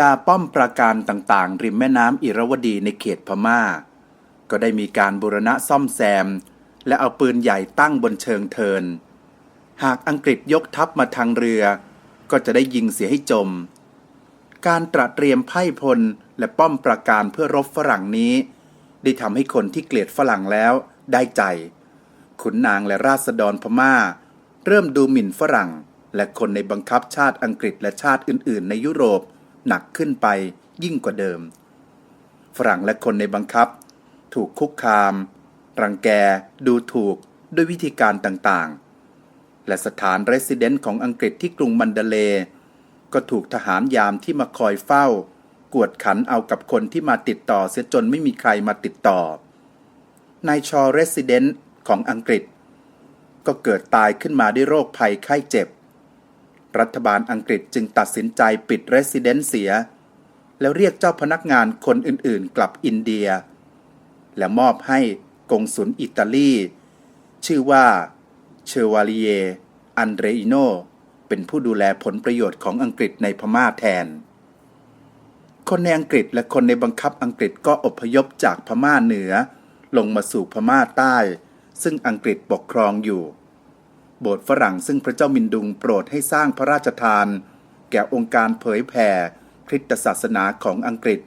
ดาป้อมปราการต่างๆ ริมแม่น้ำอิรวดีในเขตพม่า ก็ได้มีการบูรณะซ่อมแซม และเอาปืนใหญ่ตั้งบนเชิงเทิน หากอังกฤษยกทัพมาทางเรือ ก็จะได้ยิงเสียให้จม การตระเตรียมไพ่พลและป้อมปราการเพื่อรบฝรั่งนี้ ได้ทำให้คนที่เกลียดฝรั่งแล้วได้ใจ ขุนนางและราษฎรพม่า เริ่มดูหมิ่นฝรั่ง และคนในบังคับชาติอังกฤษและชาติอื่น ๆ ในยุโรป หนักขึ้นไปยิ่งกว่าเดิม ฝรั่งและคนในบังคับ ถูกคุกคาม รังแก ดูถูกด้วยวิธีการต่างๆ และสถานเรสซิเดนต์ของอังกฤษที่กรุงมันเดเล ก็ถูกทหารยามที่มาคอยเฝ้า กวดขันเอากับคนที่มาติดต่อเสียจนไม่มีใครมาติดต่อนายชอเรสซิเดนต์ของอังกฤษ ก็เกิดตายขึ้นมาด้วยโรคภัยไข้เจ็บ รัฐบาลอังกฤษจึงตัดสินใจปิดเรสซิเดนต์เสีย แล้วเรียกเจ้าพนักงานคนอื่นๆ กลับอินเดีย และมอบให้กงสุลอิตาลี ชื่อว่าเชวาลีเย อันเดรอิโน เป็นผู้ดูแลผลประโยชน์ของอังกฤษในพม่าแทน คนในอังกฤษและคนในบังคับอังกฤษก็อพยพจากพม่าเหนือ ลงมาสู่พม่าใต้ ซึ่งอังกฤษปกครองอยู่ โบสถ์ฝรั่งซึ่งพระเจ้ามินดุงโปรดให้สร้างพระราชทาน แก่องค์การเผยแผ่คริสตศาสนาของอังกฤษ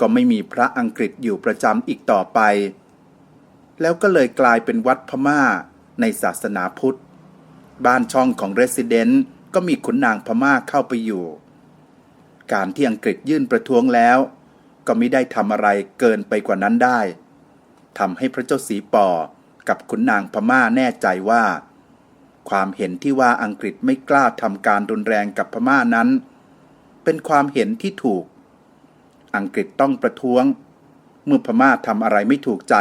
ก็ไม่มีพระอังกฤษอยู่ประจำอีกต่อไป แล้วก็เลยกลายเป็นวัดพม่าในศาสนาพุทธ บ้านช่องของเรสซิเดนต์ก็มีขุนนางพม่าเข้าไปอยู่ การที่อังกฤษยื่นประท้วงแล้ว ก็ไม่ได้ทำอะไรเกินไปกว่านั้นได้ทำให้พระเจ้าสีปอกับขุนนางพม่าแน่ใจว่า ความเห็นที่ว่าอังกฤษไม่กล้าทำการรุนแรงกับพม่านั้น เป็นความเห็นที่ถูก อังกฤษต้องประท้วง เมื่อพม่าทำอะไรไม่ถูกใจ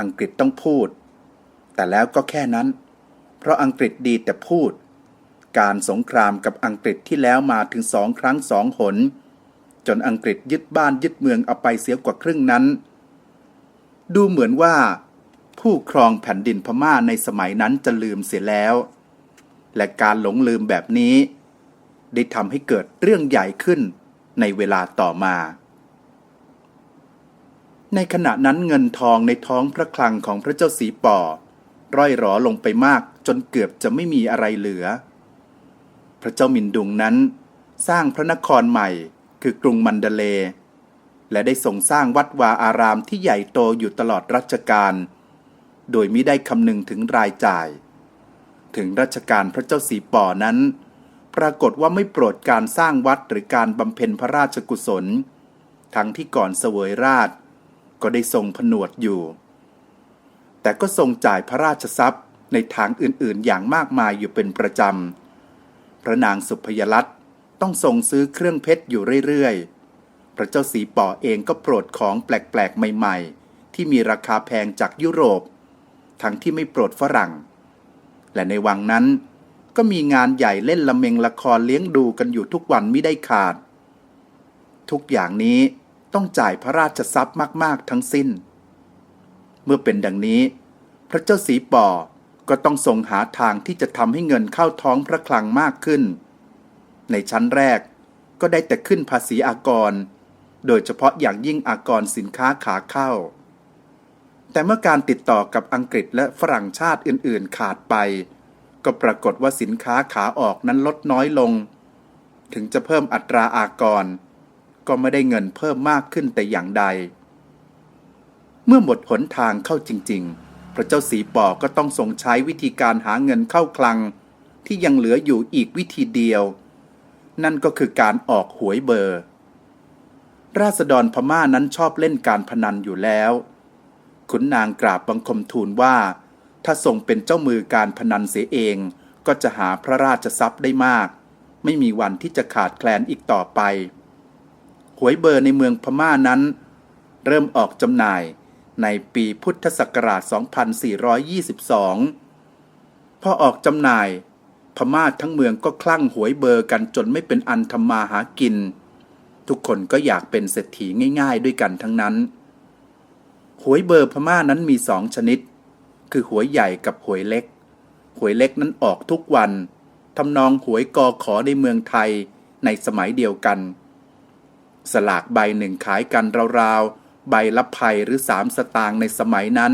อังกฤษต้องพูด แต่แล้วก็แค่นั้น เพราะอังกฤษดีแต่พูด การสงครามกับอังกฤษที่แล้วมาถึงสองครั้งสองหน จนอังกฤษยึดบ้านยึดเมืองเอาไปเสียกว่าครึ่งนั้น ดูเหมือนว่า ผู้ครองแผ่นดินพม่าในสมัยนั้นจะลืมเสียแล้ว และการหลงลืมแบบนี้ ได้ทำให้เกิดเรื่องใหญ่ขึ้นในเวลาต่อมา ในขณะนั้นเงินทองในท้องพระคลังของพระเจ้าสีป่อ ร่อยหรอลงไปมากจนเกือบจะไม่มีอะไรเหลือ พระเจ้ามินดุงนั้นสร้างพระนครใหม่คือกรุงมันเดเล และได้ทรงสร้างวัดวาอารามที่ใหญ่โตอยู่ตลอดรัชกาล โดยมิได้คำนึงถึงรายจ่าย ถึงรัชกาลพระเจ้าสีป่อนั้น ปรากฏว่าไม่โปรดการสร้างวัดหรือการบำเพ็ญพระราชกุศล ทั้งที่ก่อนเสวยราช ก็ได้ทรงผนวดอยู่ แต่ก็ทรงจ่ายพระราชทรัพย์ในทางอื่นๆ อย่างมากมายอยู่เป็นประจำ พระนางสุพยรัตน์ต้องทรงซื้อเครื่องเพชรอยู่เรื่อยๆ พระเจ้าสีป่อเองก็โปรดของแปลกๆ ใหม่ๆ ที่มีราคาแพงจากยุโรป ทั้งที่ไม่โปรดฝรั่ง และในวังนั้นก็มีงานใหญ่เล่นละเมงละครเลี้ยงดูกันอยู่ทุกวันไม่ได้ขาด ทุกอย่างนี้ต้องจ่ายพระราชทรัพย์มากๆทั้งสิ้น เมื่อเป็นดังนี้ พระเจ้าสีป่อก็ต้องทรงหาทางที่จะทำให้เงินเข้าท้องพระคลังมากขึ้น ในชั้นแรกก็ได้แต่ขึ้นภาษีอากร โดยเฉพาะอย่างยิ่งอากรสินค้าขาเข้า แต่เมื่อการติดต่อกับอังกฤษและฝรั่งชาติอื่นๆขาดไป ก็ปรากฏว่าสินค้าขาออกนั้นลดน้อยลง ถึงจะเพิ่มอัตราอากร ก็ไม่ได้เงินเพิ่มมากขึ้นแต่อย่างใด เมื่อหมดหนทางเข้าจริง ๆ พระเจ้าสีปอก็ต้องทรงใช้วิธีการหาเงินเข้าคลัง ที่ยังเหลืออยู่อีกวิธีเดียว นั่นก็คือการออกหวยเบอร์ ราษฎรพม่านั้นชอบเล่นการพนันอยู่แล้ว ขุนนางกราบบังคมทูลว่า ถ้าทรงเป็นเจ้ามือการพนันเสียเอง ก็จะหาพระราชทรัพย์ได้มาก ไม่มีวันที่จะขาดแคลนอีกต่อไป หวยเบอร์ในเมืองพม่านั้น เริ่มออกจำหน่ายในปีพุทธศักราช 2422 พอออกจำหน่าย พม่าทั้งเมืองก็คลั่งหวยเบอร์กันจนไม่เป็นอันทำมาหากิน ทุกคนก็อยากเป็นเศรษฐีง่าย ๆ ด้วยกันทั้งนั้น หวยเบอร์พม่านั้นมีสองชนิด คือหวยใหญ่กับหวยเล็ก หวยเล็กนั้นออกทุกวันทำนองหวยกอขอในเมืองไทยในสมัยเดียวกัน สลากใบหนึ่งขายกันราวๆ ใบละภัยหรือสามสตางค์ในสมัยนั้น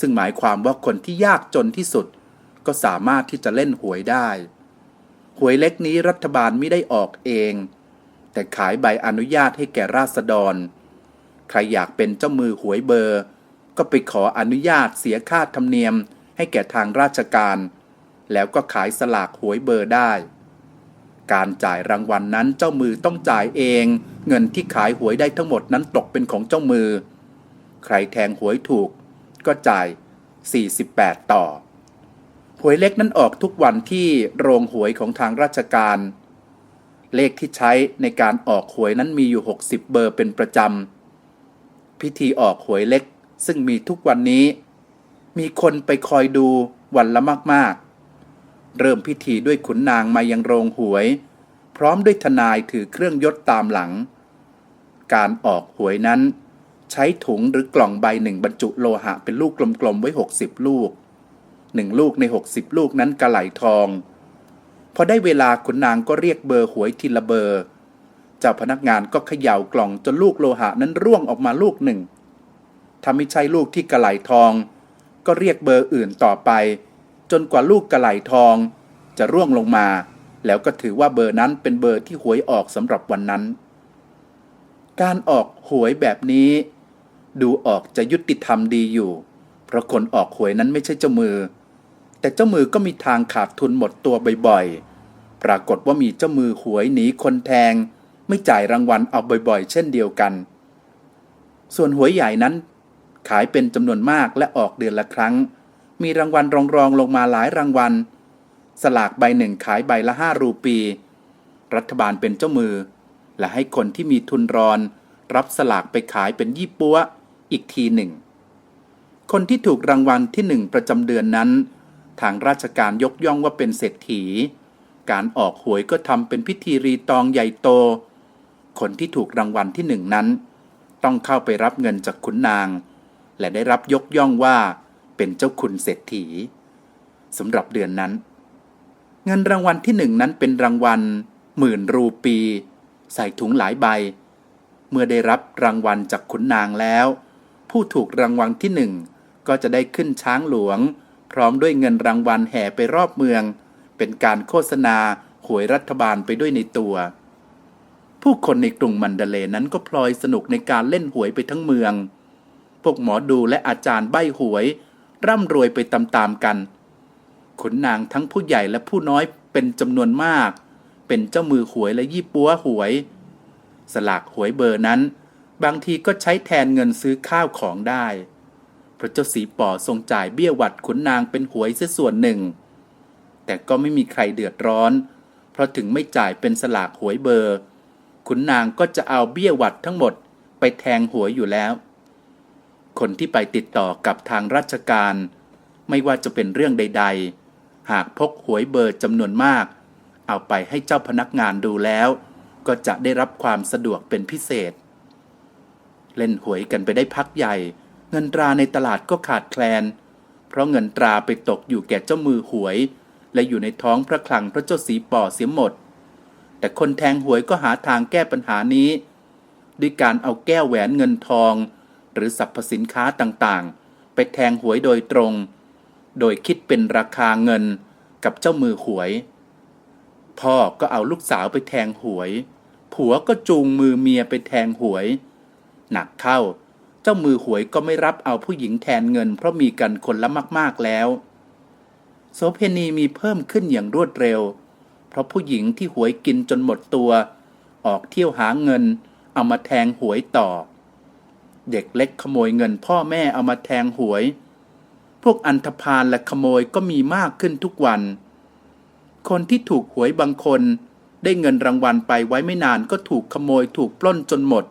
ซึ่งหมายความว่าคนที่ยากจนที่สุด ก็สามารถที่จะเล่นหวยได้ หวยเล็กนี้รัฐบาลไม่ได้ออกเอง แต่ขายใบอนุญาตให้แก่ราษฎร ใครอยากเป็นเจ้ามือหวยเบอร์ ก็ไปขออนุญาตเสียค่าธรรมเนียมให้แก่ทางราชการ แล้วก็ขายสลากหวยเบอร์ได้ การจ่ายรางวัลนนั้นเจ้ามือต้องจ่ายเอง เงินที่ขายหวยได้ทั้งหมดนั้นตกเป็นของเจ้ามือ ใครแทงหวยถูก ก็จ่าย 48 ต่อ หวยเล็กนั้นออกทุกวันที่โรงหวยของทางราชการเลขที่ใช้ในการออกหวยนั้นมีอยู่ 60 เบอร์เป็นประจำ พิธีออกหวยเล็ก ซึ่งมีทุกวันนี้ มีคนไปคอยดูวันละมากๆ เริ่มพิธีด้วยขุนนางมายังโรงหวย พร้อมด้วยทนายถือเครื่องยศตามหลัง การออกหวยนั้น ใช้ถุงหรือกล่องใบหนึ่งบรรจุโลหะเป็นลูกกลมๆไว้ 60 ลูกหนึ่งลูกใน 60 ลูกนั้นกระไหลทอง พอได้เวลาขุนนางก็เรียกเบอร์หวยทีละเบอร์ เจ้าพนักงานก็เขย่ากล่องจนลูกโลหะนั้นร่วงออกมาลูกหนึ่งถ้าไม่ใช่ลูกที่กระไหลทอง ก็เรียกเบอร์อื่นต่อไป จนกว่าลูกกระไหลทอง จะร่วงลงมา แล้วก็ถือว่าเบอร์นั้นเป็นเบอร์ที่หวยออกสำหรับวันนั้น การออกหวยแบบนี้ ดูออกจะยุติธรรมดีอยู่ เพราะคนออกหวยนั้นไม่ใช่เจ้ามือ แต่เจ้ามือก็มีทางขาดทุนหมดตัวบ่อยๆ ปรากฏว่ามีเจ้ามือหวยหนีคนแทง ไม่จ่ายรางวัลเอาบ่อยๆ เช่นเดียวกัน ส่วนหวยใหญ่นั้น ขายเป็นจำนวนมากและออกเดือนละครั้ง มีรางวัลรองๆลงมาหลายรางวัล สลากใบหนึ่งขายใบละห้ารูปี รัฐบาลเป็นเจ้ามือ และให้คนที่มีทุนรอน รับสลากไปขายเป็นยี่ปัวอีกทีหนึ่ง คนที่ถูกรางวัลที่หนึ่งประจำเดือนนั้น ทางราชการยกย่องว่าเป็นเศรษฐี การออกหวยก็ทำเป็นพิธีรีตองใหญ่โต คนที่ถูกรางวัลที่หนึ่งนั้น ต้องเข้าไปรับเงินจากขุนนาง และได้รับยกย่องว่า เป็นเจ้าคุณเศรษฐีสำหรับเดือนนั้น เงินรางวัลที่หนึ่งนั้นเป็นรางวัลหมื่นรูปี ใส่ถุงหลายใบ เมื่อได้รับรางวัลจากขุนนางแล้ว ผู้ถูกรางวัลที่หนึ่งก็จะได้ขึ้นช้างหลวง พร้อมด้วยเงินรางวัลแห่ไปรอบเมือง เป็นการโฆษณาหวยรัฐบาลไปด้วยในตัว ผู้คนในกรุงมันเดเลนั้นก็พลอยสนุกในการเล่นหวยไปทั้งเมือง พวกหมอดูและอาจารย์ใบ้หวย ร่ำรวยไปตามๆกัน ขุนนางทั้งผู้ใหญ่และผู้น้อยเป็นจำนวนมาก เป็นเจ้ามือหวยและยี่ปัวหวย สลากหวยเบอร์นั้น บางทีก็ใช้แทนเงินซื้อข้าวของได้ พระเจ้าสีป่อทรงจ่ายเบี้ยหวัดขุนนางเป็นหวยเสียส่วนหนึ่ง แต่ก็ไม่มีใครเดือดร้อน เพราะถึงไม่จ่ายเป็นสลากหวยเบอร์ ขุนนางก็จะเอาเบี้ยหวัดทั้งหมดไปแทงหวยอยู่แล้ว คนที่ไปติดต่อกับทางราชการ ไม่ว่าจะเป็นเรื่องใด ๆ หากพกหวยเบอร์จำนวนมาก เอาไปให้เจ้าพนักงานดูแล้ว ก็จะได้รับความสะดวกเป็นพิเศษ เล่นหวยกันไปได้พักใหญ่ เงินตราในตลาดก็ขาดแคลน เพราะเงินตราไปตกอยู่แก่เจ้ามือหวย และอยู่ในท้องพระคลังพระเจ้าสีป่อเสียหมด แต่คนแทงหวยก็หาทางแก้ปัญหานี้ ด้วยการเอาแก้วแหวนเงินทอง หรือสรรพสินค้าต่างๆ ไปแทงหวยโดยตรง โดยคิดเป็นราคาเงินกับเจ้ามือหวย พ่อก็เอาลูกสาวไปแทงหวย ผัวก็จูงมือเมียไปแทงหวย หนักเข้า เจ้ามือหวยก็ไม่รับเอาผู้หญิงแทนเงิน เพราะมีกันคนละมาก ๆแล้ว โสเพณีมีเพิ่มขึ้นอย่างรวดเร็ว เพราะผู้หญิงที่หวยกินจนหมดตัว ออกเที่ยวหาเงิน เอามาแทงหวยต่อ เด็กเล็กขโมยเงินพ่อแม่เอามาแทงหวย พวกอันธพาลและขโมยก็มีมากขึ้นทุกวัน คนที่ถูกหวยบางคน ได้เงินรางวัลไปไว้ไม่นานก็ถูกขโมยถูกปล้นจนหมด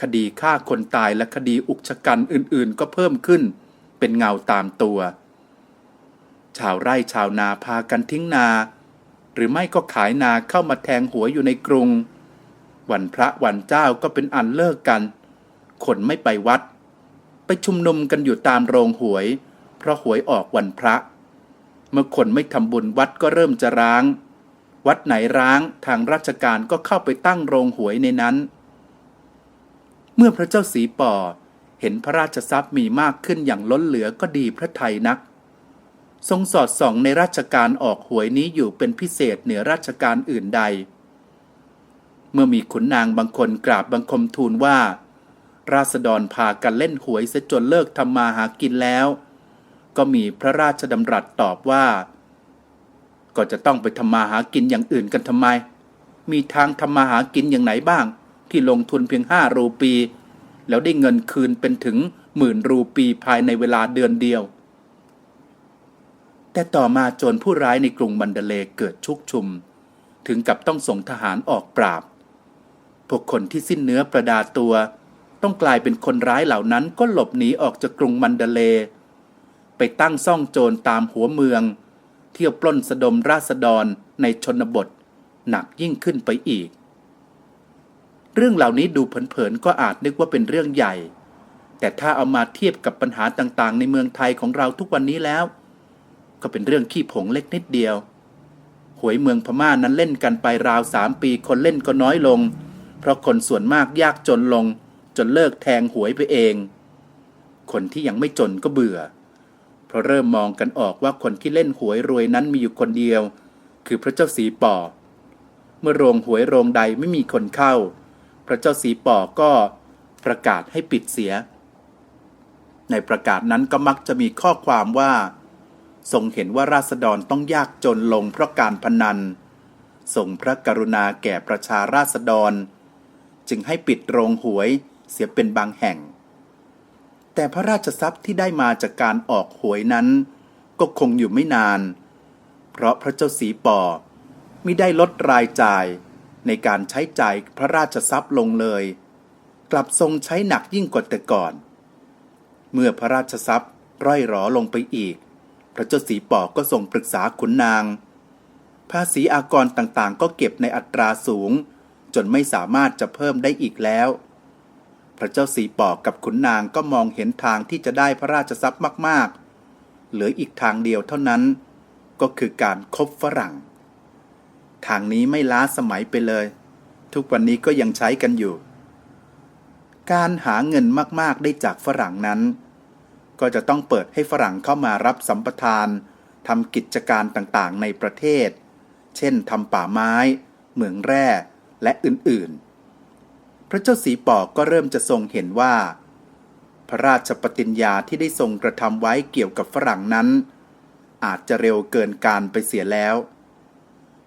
คดีฆ่าคนตายและคดีอุกชะกันอื่นๆ ก็เพิ่มขึ้น เป็นเงาตามตัว ชาวไร่ชาวนาพากันทิ้งนา หรือไม่ก็ขายนาเข้ามาแทงหวยอยู่ในกรุง วันพระวันเจ้าก็เป็นอันเลิกกัน คนไม่ไปวัด ไปชุมนุมกันอยู่ตามโรงหวย เพราะหวยออกวันพระ เมื่อคนไม่ทำบุญวัดก็เริ่มจะร้าง วัดไหนร้างทางราชการก็เข้าไปตั้งโรงหวยในนั้น เมื่อพระเจ้าสีป่อเห็นพระราชทรัพย์มีมากขึ้นอย่างล้นเหลือก็ดีพระไทยนัก ทรงสอดส่องในราชการออกหวยนี้อยู่เป็นพิเศษเหนือราชการอื่นใด เมื่อมีขุนนางบางคนกราบบังคมทูลว่า ราษฎรพากันเล่นหวยเสียจนเลิกทำมาหากินแล้ว ก็มีพระราชดำรัสตอบว่า ก็จะต้องไปทำมาหากินอย่างอื่นกันทำไม มีทางทำมาหากินอย่างไหนบ้าง ที่ลงทุนเพียงห้ารูปี แล้วได้เงินคืนเป็นถึงหมื่นรูปีภายในเวลาเดือนเดียว แต่ต่อมาโจรผู้ร้ายในกรุงมันเดเลเกิดชุกชุม ถึงกับต้องส่งทหารออกปราบ พวกคนที่สิ้นเนื้อประดาตัว ต้องกลายเป็นคนร้ายเหล่านั้นก็หลบหนีออกจากกรุงมันเดเล ไปตั้งซ่องโจรตามหัวเมือง เที่ยวปล้นสะดมราษฎรในชนบท หนักยิ่งขึ้นไปอีก เรื่องเหล่านี้ดูเผินๆก็อาจนึกว่าเป็นเรื่องใหญ่ แต่ถ้าเอามาเทียบกับปัญหาต่างๆ ในเมืองไทยของเราทุกวันนี้แล้ว ก็เป็นเรื่องขี้ผงเล็กนิดเดียว หวยเมืองพม่านั้นเล่นกันไปราวสามปีคนเล่นก็น้อยลง เพราะคนส่วนมากยากจนลง จนเลิกแทงหวยไปเอง คนที่ยังไม่จนก็เบื่อ เพราะเริ่มมองกันออกว่าคนที่เล่นหวยรวยนั้นมีอยู่คนเดียว คือพระเจ้าสีป่อ เมื่อโรงหวยโรงใดไม่มีคนเข้า พระเจ้าสีป่อก็ประกาศให้ปิดเสีย ในประกาศนั้นก็มักจะมีข้อความว่า ทรงเห็นว่าราษฎรต้องยากจนลงเพราะการพนันทรงพระกรุณาแก่ประชาราษฎร จึงให้ปิดโรงหวยเสียเป็นบางแห่ง แต่พระราชทรัพย์ที่ได้มาจากการออกหวยนั้น ก็คงอยู่ไม่นาน เพราะพระเจ้าสีป่อมิได้ลดรายจ่ายในการใช้จ่ายพระราชทรัพย์ลงเลย กลับทรงใช้หนักยิ่งกว่าแต่ก่อน เมื่อพระราชทรัพย์ร่อยหรอลงไปอีก พระเจ้าสีปอก็ทรงปรึกษาขุนนาง ภาษีอากรต่างๆ ก็เก็บในอัตราสูง จนไม่สามารถจะเพิ่มได้อีกแล้ว พระเจ้าสีป่อกับขุนนางก็มองเห็นทางที่จะได้พระราชทรัพย์มากๆ เหลืออีกทางเดียวเท่านั้น ก็คือการคบฝรั่ง ทางนี้ไม่ล้าสมัยไปเลย ทุกวันนี้ก็ยังใช้กันอยู่ การหาเงินมากๆได้จากฝรั่งนั้น ก็จะต้องเปิดให้ฝรั่งเข้ามารับสัมปทานทำกิจการต่างๆ ในประเทศ เช่นทำป่าไม้ เหมืองแร่และอื่นๆ พระเจ้าสีปอกก็เริ่มจะทรงเห็นว่า พระราชปฏิญญาที่ได้ทรงกระทำไว้เกี่ยวกับฝรั่งนั้น อาจจะเร็วเกินการไปเสียแล้ว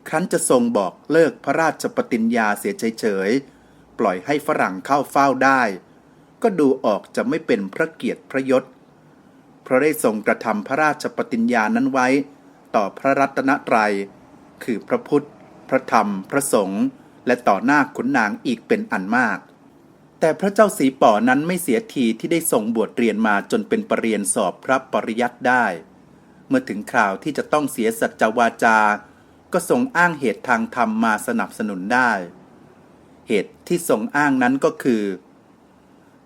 ครั้นจะทรงบอกเลิกพระราชปฏิญญาเสียเฉยๆ ปล่อยให้ฝรั่งเข้าเฝ้าได้ ก็ดูออกจะไม่เป็นพระเกียรติพระยศ เพราะได้ทรงกระทำพระราชปฏิญญานั้นไว้ ต่อพระรัตนตรัย คือพระพุทธ พระธรรม พระสงฆ์และต่อหน้าขุนนางอีกเป็นอันมาก แต่พระเจ้าสีป่อนั้นไม่เสียทีที่ได้ทรงบวชเรียนมาจนเป็นปรริญญาสอบพระปริยัติได้ เมื่อถึงคราวที่จะต้องเสียสัจจวาจา ก็ทรงอ้างเหตุทางธรรมมาสนับสนุนได้ เหตุที่ทรงอ้างนั้นก็คือ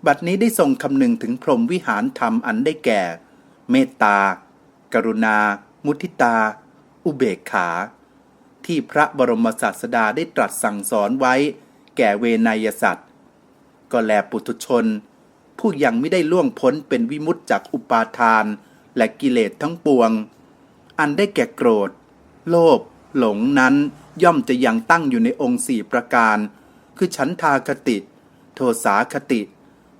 บัดนี้ได้ทรงคำนึงถึงพรหมวิหารธรรมอันได้แก่ เมตตา กรุณา มุทิตา อุเบกขา ที่พระบรมศาสดาได้ตรัสสั่งสอนไว้ แก่เวนยสัตว์ ก็แลปุถุชน ผู้ยังไม่ได้ล่วงพ้นเป็นวิมุตจากอุปาทาน และกิเลสทั้งปวง อันได้แก่โกรธ โลภหลงนั้นย่อมจะยังตั้งอยู่ในองค์สี่ประการ คือฉันทาคติ โทสาคติ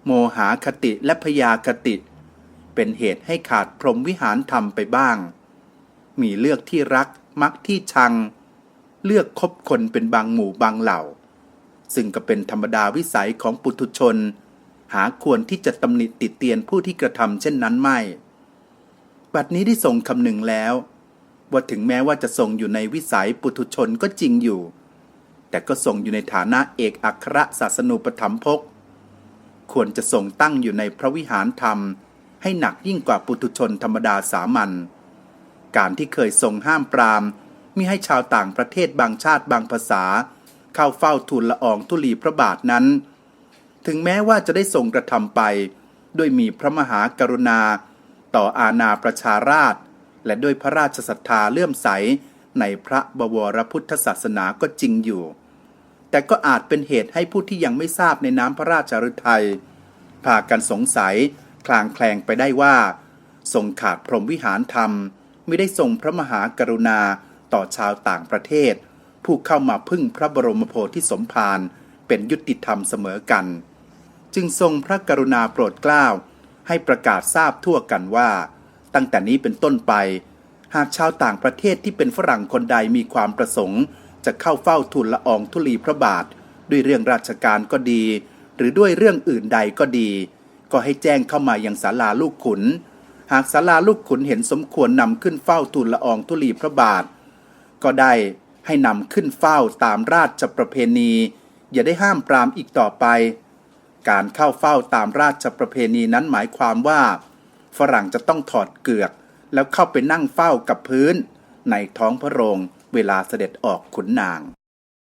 โมหาคติและพยาคติ เป็นเหตุให้ขาดพรหมวิหารธรรมไปบ้าง มีเลือกที่รักมักที่ชัง เลือกคบคนเป็นบางหมู่บางเหล่า ซึ่งก็เป็นธรรมดาวิสัยของปุถุชน หาควรที่จะตำหนิติดเตียนผู้ที่กระทำเช่นนั้นไม่ บัดนี้ได้ทรงคำหนึ่งแล้ว ว่าถึงแม้ว่าจะทรงอยู่ในวิสัยปุถุชนก็จริงอยู่ แต่ก็ทรงอยู่ในฐานะเอกอัครศาสนูปถัมภกควรจะทรงตั้งอยู่ในพระวิหารธรรม ให้หนักยิ่งกว่าปุถุชนธรรมดาสามัญ การที่เคยทรงห้ามปรามมิให้ชาวต่างประเทศบางชาติบางภาษา เข้าเฝ้าทูลละอองธุลีพระบาทนั้น ถึงแม้ว่าจะได้ทรงกระทำไปด้วยมีพระมหากรุณา ต่ออาณาประชาราช และด้วยพระราชศรัทธาเลื่อมใสในพระบวรพุทธศาสนาก็จริงอยู่ แต่ก็อาจเป็นเหตุให้ผู้ที่ยังไม่ทราบในน้ำพระราชฤทัยพากันสงสัย คลางแคลงไปได้ว่า ทรงขาดพรหมวิหารธรรม ไม่ได้ทรงพระมหากรุณาต่อชาวต่างประเทศ ผู้เข้ามาพึ่งพระบรมโพธิสมภารเป็นยุติธรรมเสมอกัน จึงทรงพระกรุณาโปรดเกล้า ให้ประกาศทราบทั่วกันว่า ตั้งแต่นี้เป็นต้นไป หากชาวต่างประเทศที่เป็นฝรั่งคนใดมีความประสงค์ จะเข้าเฝ้าทูลละอองธุลีพระบาท ด้วยเรื่องราชการก็ดี หรือด้วยเรื่องอื่นใดก็ดี ก็ให้แจ้งเข้ามายังศาลาลูกขุน หากศาลาลูกขุนเห็นสมควรนำขึ้นเฝ้าทูลละอองธุลีพระบาท ก็ได้ให้นำขึ้นเฝ้าตามราชประเพณี อย่าได้ห้ามปรามอีกต่อไป การเข้าเฝ้าตามราชประเพณีนั้นหมายความว่า ฝรั่งจะต้องถอดเกือก แล้วเข้าไปนั่งเฝ้ากับพื้น ในท้องพระโรงเวลาเสด็จออกขุนนาง